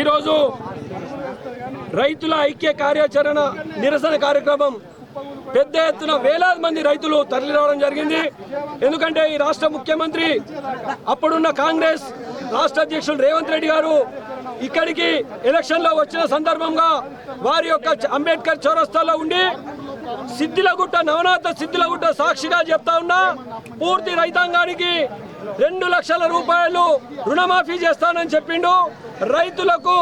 ఈరోజు రైతుల ఐక్య కార్యాచరణ నిరసన కార్యక్రమం. పెద్ద ఎత్తున వేలాది మంది రైతులు తరలి రావడం జరిగింది. ఎందుకంటే ఈ రాష్ట్ర ముఖ్యమంత్రి అప్పుడున్న కాంగ్రెస్ రాష్ట్ర అధ్యక్షుడు రేవంత్ రెడ్డి గారు ఇక్కడికి ఎలక్షన్లో వచ్చిన సందర్భంగా వారి యొక్క అంబేద్కర్ చౌరస్తాలో ఉండి సిద్ధిలగుట్ట నవనాథ సిద్ధిలగుట్ట సాక్షిగా చెప్తా ఉన్నా పూర్తి రైతాంగానికి రెండు లక్షల రూపాయలు రుణమాఫీ చేస్తానని చెప్పిండు. రైతులకు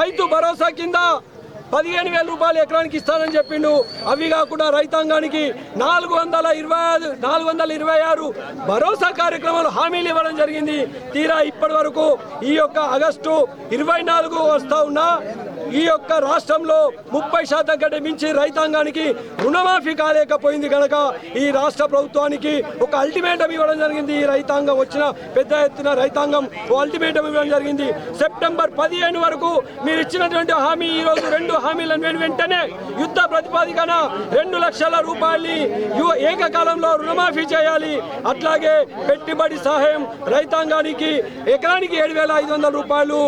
రైతు భరోసా కింద పదిహేను వేల రూపాయలు ఎకరానికి ఇస్తానని చెప్పిండు. అవి కాకుండా రైతాంగానికి నాలుగు వందల ఇరవై ఐదు నాలుగు వందల ఇరవై ఆరు భరోసా కార్యక్రమాలు హామీలు ఇవ్వడం జరిగింది. తీరా ఇప్పటి వరకు ఈ యొక్క ఆగస్టు ఇరవై నాలుగు వస్తా ఉన్నా ఈ యొక్క రాష్ట్రంలో ముప్పై శాతం కంటే మించి రైతాంగానికి రుణమాఫీ కాలేకపోయింది కనుక ఈ రాష్ట్ర ప్రభుత్వానికి ఒక అల్టిమేటం ఇవ్వడం జరిగింది. ఈ రైతాంగం వచ్చిన పెద్ద ఎత్తున రైతాంగం ఓ అల్టిమేటం ఇవ్వడం జరిగింది. సెప్టెంబర్ పదిహేను వరకు మీరు ఇచ్చినటువంటి హామీ ఈ రోజు హామీలను వెంటనే యుద్ధ ప్రతిపాదికన రెండు లక్షల రూపాయల్ని ఏకకాలంలో రుణమాఫీ చేయాలి. అట్లాగే పెట్టుబడి సహాయం రైతాంగానికి ఎకరానికి ఏడు వేల ఐదు వందల రూపాయలు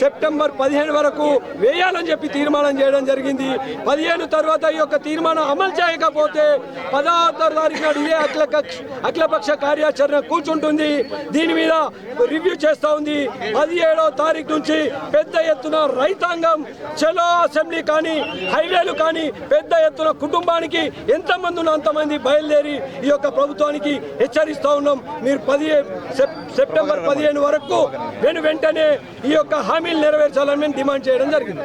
సెప్టెంబర్ పదిహేను వరకు వేయాలని చెప్పి తీర్మానం చేయడం జరిగింది. పదిహేను తర్వాత ఈ యొక్క తీర్మానం అమలు చేయకపోతే పదహారు తారీఖు నాడు ఇదే అఖిల అఖిలపక్ష కార్యాచరణ కూర్చుంటుంది. దీని మీద రివ్యూ చేస్తూ ఉంది. పదిహేడో తారీఖు నుంచి పెద్ద ఎత్తున రైతాంగం చలో అసెంబ్లీ కానీ హైవేలు కానీ పెద్ద ఎత్తున కుటుంబానికి ఎంతమంది అంతమంది బయలుదేరి ఈ యొక్క ప్రభుత్వానికి హెచ్చరిస్తూ ఉన్నాం. మీరు పదిహేను సెప్- సెప్టెంబర్ పదిహేను వరకు వెను వెంటనే ఈ యొక్క హామీలు నెరవేర్చాలని మేము డిమాండ్ చేయడం జరిగింది.